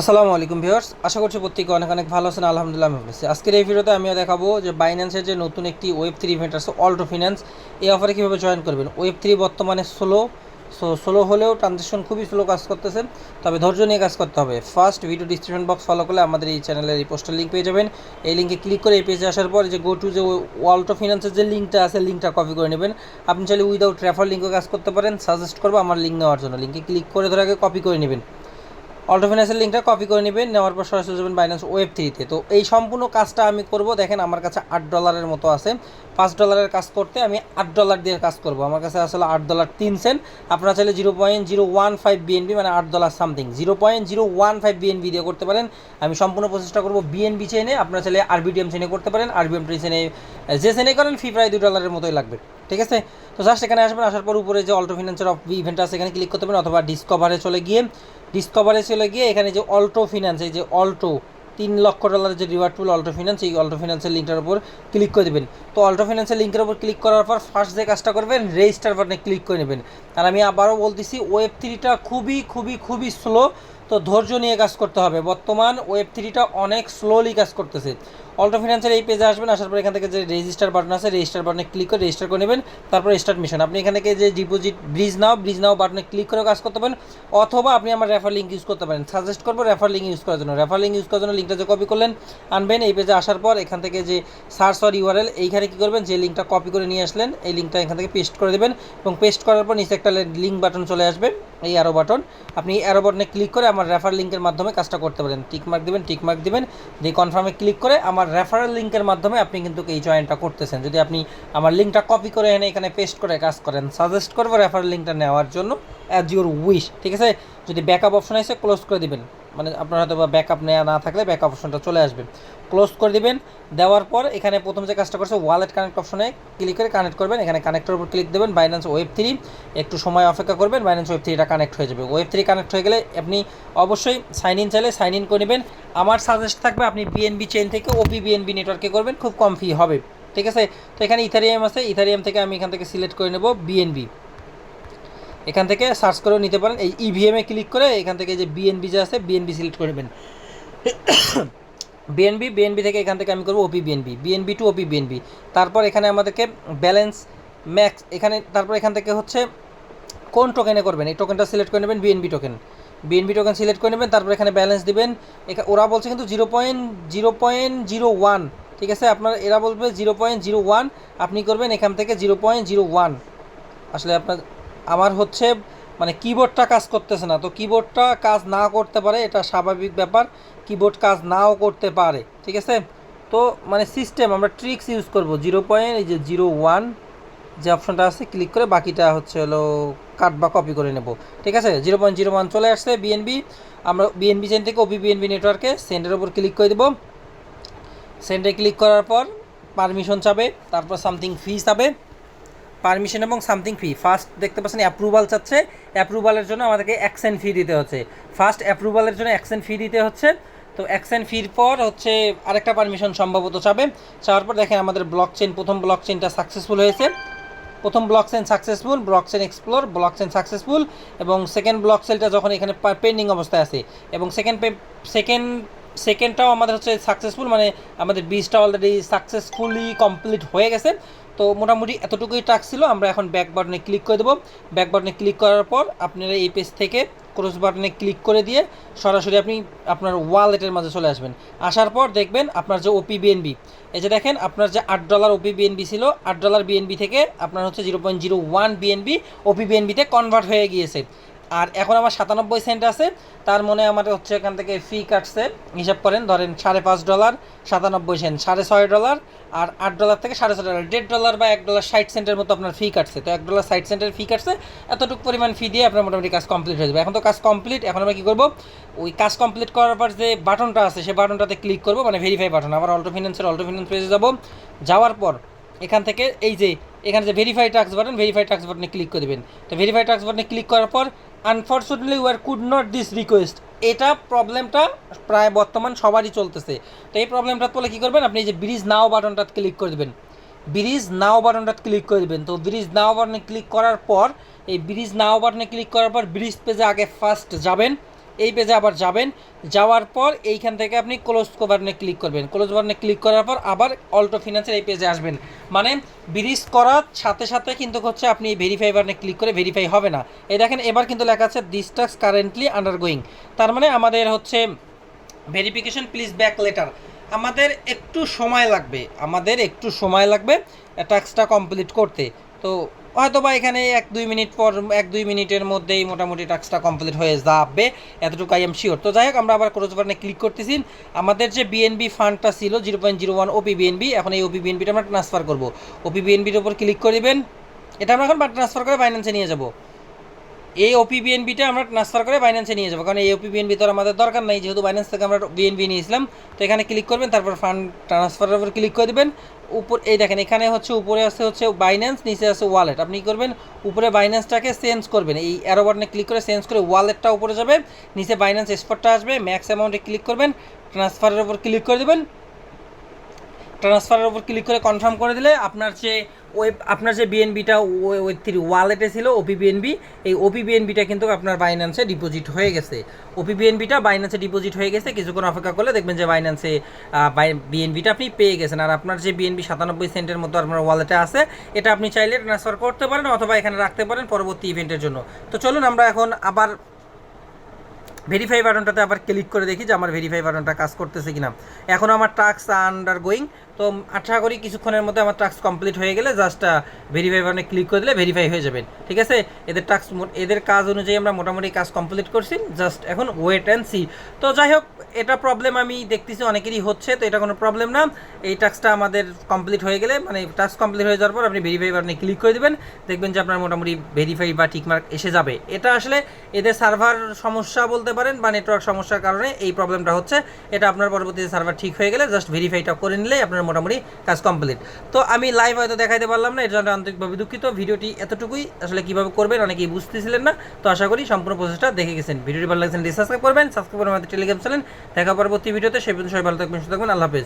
আসসালামু আলাইকুম ভিউয়ার্স, আশা করছি প্রত্যেকে অনেক অনেক ভালো আছেন, আলহামদুলিল্লাহ আমি ভালো আছি। আজকের এই ভিডিওতে আমিও দেখাবো যে বাইন্যান্সের যে নতুন একটি ওয়েব থ্রি ইভেন্ট আছে অল্টো ফিন্যান্স এই অফারে কীভাবে জয়েন করবেন? ওয়েব থ্রি বর্তমানে স্লো সো স্লো হলেও ট্রানজেকশন খুবই স্লো কাজ করতেছে, তবে ধৈর্য নিয়ে কাজ করতে হবে। First video description box follow করলে আমাদের এই চ্যানেলের এই পোস্টার লিঙ্ক পেয়ে যাবেন। এই লিঙ্কে ক্লিক করে এই পেজে আসার পর যে গো টু যে অল্টো ফিন্যান্সের যে লিঙ্কটা আছে লিঙ্কটা কপি করে নেবেন। আপনি চাইলে উইদাউট রেফার লিঙ্কও কাজ করতে পারেন। সাজেস্ট করব আমার লিঙ্ক নেওয়ার জন্য। লিঙ্কে ক্লিক করে ধরে আগে কপি করে নেবেন। অল্টো ফিনান্সের লিঙ্কটা কপি করে নেবেন, নেওয়ার পর সরাসরি যাবেন বাইন্যান্স ওয়েব থ্রিতে তো। এই সম্পূর্ণ কাজটা আমি করব, দেখেন আমার কাছে আট ডলারের মতো আছে। পাঁচ ডলারের কাজ করতে আমি আট ডলার দিয়ে কাজ করব। আমার কাছে আসলে আট ডলার তিন সেন্ট। আপনারা চাইলে zero point zero one five BNB মানে আট dollar something zero point zero one five BNB দিয়ে করতে পারেন। আমি সম্পূর্ণ প্রচেষ্টা করব বিএনবি চেনে আপনারা চাইলে আরবিডিএম চেনে করতে পারেন। আরবিএম চেনে যে চেনে করেন ফি প্রায় দুই ডলারের মতোই লাগবে। ঠিক আছে? তো জাস্ট এখানে আসবেন, আসার পর উপরে যে অল্টো ফিনান্সের অফ ইভেন্ট আছে, এখানে ক্লিক করতে পারেন অথবা ডিসকভারে চলে গিয়ে ডিসকভারে চলে গিয়ে এখানে যে অল্টো ফিনান্স এই যে অল্টো তিন লক্ষ ডলারের যে রিওয়ার্ড পুল অল্টো ফিনান্স এই অল্টো ফিনান্সের লিঙ্কটার উপর ক্লিক করে দেবেন। তো অল্টো ফিনান্সের লিঙ্কের উপর ক্লিক করার পর ফার্স্ট যে কাজটা করবেন রেজিস্টার বাটনে ক্লিক করে নেবেন। আর আমি আবারও বলতেছি ওয়েব থ্রিটা খুবই খুবই খুবই স্লো তো ধৈর্য নিয়ে কাজ করতে হবে। বর্তমান ওয়েব থ্রিটা অনেক স্লোলি কাজ করতেছে। অল্টো ফিনান্সের এই পেজে আসবেন, আসার পর এখান থেকে যে রেজিস্টার বাটন আছে রেজিস্টার বাটনে ক্লিক করে রেজিস্টার করে নেবেন, তারপর স্টার্ট মিশন আপনি এখান থেকে যে deposit bridge now bridge now বাটনে ক্লিক করে কাজ করতে পারেন, অথবা আপনি আমার রেফার লিঙ্ক ইউজ করতে পারেন। সাজেস্ট করব রেফার লিঙ্ক ইউজ করার জন্য। রেফার লিঙ্ক ইউজ করার জন্য লিঙ্কটা যে কপি করলেন, আনবেন, এই পেজে আসার পর এখান থেকে যে সার্চ অর ইউআরএল এইখানে কী করবেন, যে লিঙ্কটা কপি করে নিয়ে আসলেন, এই লিঙ্কটা এখান থেকে পেস্ট করে দেবেন এবং পেস্ট করার পর নিচে একটা লিঙ্ক বাটন চলে আসবে, এই অ্যারো বাটন আপনি অ্যারো বাটনে ক্লিক করে আমার রেফার লিঙ্কের মাধ্যমে কাজটা করতে পারেন। টিক মার্ক দেবেন টিক মার্ক দেবেন, দিয়ে কনফার্মে ক্লিক করে আমার রেফারেল লিঙ্কের মাধ্যমে আপনি কিন্তু এই জয়েনটা করতেছেন। যদি আপনি আমার লিঙ্কটা কপি করে এনে এখানে পেস্ট করে কাজ করেন সাজেস্ট করব রেফারেল লিঙ্কটা নেওয়ার জন্য অ্যাজ ইউর উইশ ঠিক আছে? যদি ব্যাকআপ অপশন আসে ক্লোজ করে দিবেন। মানে আপনার হয়তো বা ব্যাকআপ নেওয়া না থাকলে ব্যাকআপ অপশনটা চলে আসবে। ক্লোজ করে দিবেন, দেওয়ার পর এখানে প্রথম যে কাজটা করছে ওয়ালেট কানেক্ট অপশনে ক্লিক করে কানেক্ট করবেন। এখানে কানেক্টের উপর ক্লিক দেবেন বাইন্যান্স ওয়েব থ্রি একটু সময় অপেক্ষা করবেন বাইন্যান্স ওয়েব থ্রিটা কানেক্ট হয়ে যাবে। ওয়েব থ্রি কানেক্ট হয়ে গেলে আপনি অবশ্যই সাইন ইন চাইলে সাইন ইন করে নেবেন। আমার সাজেস্ট থাকবে আপনি বিএনবি চেন থেকে ওপি বিএনবি নেটওয়ার্কে করবেন, খুব কম ফি হবে। ঠিক আছে? তো এখানে ইথারিয়াম আছে ইথারিয়াম থেকে আমি এখান থেকে সিলেক্ট করে নেব বিএনবি এখান থেকে সার্চ করেও নিতে পারেন। এই ইভিএমে ক্লিক করে এখান থেকে যে বিএনবি যে আছে বিএনবি সিলেক্ট করে নেবেন। বিএনবি বিএনবি থেকে এখান থেকে আমি করব OP BNB BNB to OP BNB তারপর এখানে আমাদেরকে ব্যালেন্স ম্যাক্স এখানে তারপর এখান থেকে হচ্ছে কোন টোকেনে করবেন। এই টোকেনটা সিলেক্ট করে নেবেন BNB token BNB token select করে নেবেন, তারপর এখানে ব্যালেন্স দিবেন। ওরা বলছে কিন্তু zero point zero point zero one ঠিক আছে? আপনার, এরা বলবে জিরো পয়েন্ট জিরো ওয়ান আপনি করবেন এখান থেকে জিরো পয়েন্ট জিরো ওয়ান আসলে আপনার আমার হচ্ছে মানে কিবোর্ডটা কাজ করতেছে না। তো কিবোর্ডটা কাজ না করতে পারে, এটা স্বাভাবিক ব্যাপার। কিবোর্ড কাজ নাও করতে পারে, ঠিক আছে? তো মানে সিস্টেম আমরা ট্রিক্স ইউজ করব। জিরো পয়েন্ট এই যে জিরো ওয়ান যে অপশনটা আছে ক্লিক করে বাকিটা হচ্ছে হলো কাট বা কপি করে নেব, ঠিক আছে? জিরো পয়েন্ট জিরো ওয়ান চলে আসছে বিএনবি আমরা বিএনবি চেন থেকে ওপি বিএনবি নেটওয়ার্কে সেন্ডের ওপর ক্লিক করে দেবো। সেন্ডে ক্লিক করার পর পারমিশন চাবে, তারপর সামথিং ফি চাবে। পারমিশন এবং সামথিং ফি ফার্স্ট দেখতে পাচ্ছেন অ্যাপ্রুভাল চাচ্ছে। অ্যাপ্রুভালের জন্য আমাদেরকে অ্যাকশন ফি দিতে হচ্ছে। ফার্স্ট অ্যাপ্রুভালের জন্য অ্যাকশন ফি দিতে হচ্ছে। তো অ্যাকশন ফির পর হচ্ছে আরেকটা পারমিশন সম্ভবত চাবে। চাওয়ার পর দেখেন আমাদের ব্লক চেন প্রথম ব্লক চেনটা সাকসেসফুল হয়েছে। প্রথম blockchain successful blockchain explore blockchain successful এবং সেকেন্ড ব্লক সেলটা যখন এখানে পেন্ডিং অবস্থায় আছে এবং সেকেন্ড সেকেন্ড সেকেন্ডটাও আমাদের হচ্ছে সাকসেসফুল মানে আমাদের বীজটা অলরেডি সাকসেসফুলি কমপ্লিট হয়ে গেছে। তো মোটামুটি এতটুকুই টাস্ক ছিল, আমরা এখন ব্যাক বাটনে ক্লিক করে দেবো। ব্যাক বাটনে ক্লিক করার পর আপনারা এই পেজ থেকে ক্রস বাটনে ক্লিক করে দিয়ে সরাসরি আপনি আপনার ওয়ালেটের মাঝে চলে আসবেন। আসার পর দেখবেন আপনার যে ওপি বিএনবি এই যে দেখেন আপনার যে আট ডলার ওপি বিএনবি ছিল, আট ডলার বিএনবি থেকে আপনার হচ্ছে zero point zero one BNB OP বিএনবিতে convert হয়ে গিয়েছে। আর এখন আমার সাতানব্বই সেন্ট আছে, তার মনে আমার হচ্ছে এখান থেকে ফি কাটছে, হিসাব করেন, ধরেন সাড়ে পাঁচ ডলার সাতানব্বই সেন্ট, সাড়ে ছয় ডলার আর আট ডলার থেকে সাড়ে ছয় ডলার দেড় ডলার বা এক ডলার ষাট সেন্টের মতো আপনার ফি কাটছে। তো এক ডলার ষাট সেন্টের ফি কাটছে, এতটুকু পরিমাণ ফি দিয়ে আপনার মোটামুটি কাজ কমপ্লিট হয়ে যাবে। এখন তো কাজ কমপ্লিট এখন আমরা কী করব? ওই কাজ কমপ্লিট করার পর যে বাটনটা আছে সেই বাটনটাতে ক্লিক করব মানে ভেরিফাই বাটন আবার অল্টো ফিনান্সের অল্টো ফিনান্স পেজে যাব। যাওয়ার পর এখান থেকে এই যে, এখানে যে verify tax button verify tax বাটনে ক্লিক করে দেবেন। তো ভেরিফাই টাক্স বাটনে ক্লিক করার পর unfortunately we could not this request এটা প্রবলেমটা প্রায় বর্তমান সবারই চলতেছে। তো এই প্রবলেমটা বলে কী করবেন? আপনি যে ব্রিজ নাও বাটনটা ক্লিক করে দেবেন। ব্রিজ নাও বাটনটা ক্লিক করে দেবেন। তো ব্রিজ নাও বাটনে ক্লিক করার পর, এই ব্রিজ নাও বাটনে ক্লিক করার পর ব্রিজ পেজে আগে ফার্স্ট যাবেন। এই পেজে আবার যাবেন। যাওয়ার পর এইখান থেকে আপনি ক্লোজ বাটনে ক্লিক করবেন। ক্লোজ বাটনে ক্লিক করার পর আবার অল্টো ফিনান্সের এই পেজে আসবেন। মানে ব্রিজ করার সাথে সাথে কিন্তু হচ্ছে আপনি ভেরিফাই বাটনে ক্লিক করে ভেরিফাই হবে না। এই দেখেন এবার কিন্তু লেখা আছে this task currently undergoing তার মানে আমাদের হচ্ছে ভেরিফিকেশন প্লিজ ব্যাক লেটার আমাদের একটু সময় লাগবে। আমাদের একটু সময় লাগবে টাস্কটা কমপ্লিট করতে। তো হয়তো বা এখানে এক দুই মিনিট পর, এক দুই মিনিটের মধ্যেই মোটামুটি টাস্কটা কমপ্লিট হয়ে যাবে। এতটুকু আই এম শিওর তো যাই হোক, আমরা আবার ক্রোজ বাটনে ক্লিক করতেছি। আমাদের যে বিএনবি ফান্ডটা ছিল zero point zero one OP BNB এখন এই ওপি বিএনবিটা আমরা ট্রান্সফার করব। ওপি বিএনবির ওপর ক্লিক করে দেবেন। এটা আমরা এখন ট্রান্সফার করে বাইন্যান্সে নিয়ে যাব। এই ওপি বিএনবিটা আমরা ট্রান্সফার করে বাইন্যান্সে নিয়ে যাব। কারণ এই ওপি বিএনবি তো আমাদের দরকার নাই। যেহেতু বাইন্যান্স থেকে আমরা বিএনবি নিয়েছিলাম, তো এখানে ক্লিক করবেন, তারপর ফান্ড ট্রান্সফারের উপর ক্লিক করে দেবেন। উপর এই দেখেন, এখানে হচ্ছে উপরে আছে হচ্ছে বাইন্যান্স নিচে আছে ওয়ালেট আপনি কী করবেন? উপরে বাইন্যান্সটাকে চেঞ্জ করবেন। এই অ্যারো বাটনে ক্লিক করে চেঞ্জ করে ওয়ালেটটা উপরে যাবে। নিচে বাইন্যান্স এক্সপোর্টটা আসবে ম্যাক্স অ্যামাউন্টে ক্লিক করবেন। ট্রান্সফারের উপর ক্লিক করে দেবেন। ট্রান্সফারের উপর ক্লিক করে কনফার্ম করে দিলে আপনার যে ওয়েব আপনার যে বিএনবিটা ওয়েব থ্রি ওয়ালেটে ছিল ওপি বিএনবি এই ওপি বিএনবিটা কিন্তু আপনার বাইন্যান্সে ডিপোজিট হয়ে গেছে। ওপি বিএনবিটা বাইন্যান্সে ডিপোজিট হয়ে গেছে, কিছুক্ষণ অপেক্ষা করলে দেখবেন যে বাইন্যান্সে বিএনবিটা আপনি পেয়ে গেছেন। আর আপনার যে বিএনবি সাতানব্বই সেন্টের মতো আপনার ওয়ালেটে আছে, এটা আপনি চাইলে ট্রান্সফার করতে পারেন অথবা এখানে রাখতে পারেন পরবর্তী ইভেন্টের জন্য। তো চলুন আমরা এখন আবার ভেরিফাই বাটনটাতে আবার ক্লিক করে দেখি যে আমার ভেরিফাই বাটনটা কাজ করতেছে কিনা। এখন আমার টাস্ক আন্ডার গোয়িং তো আশা করি কিছুক্ষণের মধ্যে আমার টাস্ক কমপ্লিট হয়ে গেলে জাস্ট ভেরিফাই বাটনে ক্লিক করে দিলে ভেরিফাই হয়ে যাবেন ঠিক আছে? এদের টাস্ক এদের কাজ অনুযায়ী আমরা মোটামুটি কাজ কমপ্লিট করছি জাস্ট এখন ওয়েট অ্যান্ড সি তো যাই হোক, এটা প্রবলেম আমি দেখতেছি, অনেকেরই হচ্ছে, তো এটা কোনো প্রবলেম না। এই টাস্কটা আমাদের কমপ্লিট হয়ে গেলে মানে টাস্ক কমপ্লিট হয়ে যাওয়ার পর আপনি ভেরিফাই বাটনে ক্লিক করে দেবেন, দেখবেন যে আপনার মোটামুটি ভেরিফাই বা টিকমার্ক এসে যাবে। এটা আসলে এদের সার্ভার সমস্যা বলতে পারেন বা নেটওয়ার্ক সমস্যার কারণে এই প্রবলেমটা হচ্ছে। এটা আপনার পরবর্তীতে সার্ভার ঠিক হয়ে গেলে জাস্ট ভেরিফাইটা করে নিলেই আপনার মোটামুটি কাজ কমপ্লিট তো আমি লাইভ হয়তো দেখাইতে পারলাম না, এর জন্য আন্তরিকভাবে দুঃখিত। ভিডিওটি এতটুকুই। আসলে কীভাবে করবেন অনেকেই বুঝতেছিলেন না। তো আশা করি সম্পূর্ণ প্রসেসটা দেখে গেছেন। ভিডিওটি ভালো লাগছেন সাবস্ক্রাইব করবেন সাবস্ক্রাইব করে আমাদের টেলিগ্রাম চ্যানেল দেখা পরবর্তী ভিডিওতে। সেই পর্যন্ত সবাই ভালো থাকবেন, সুস্থ থাকবেন। আল্লাহ হাফেজ।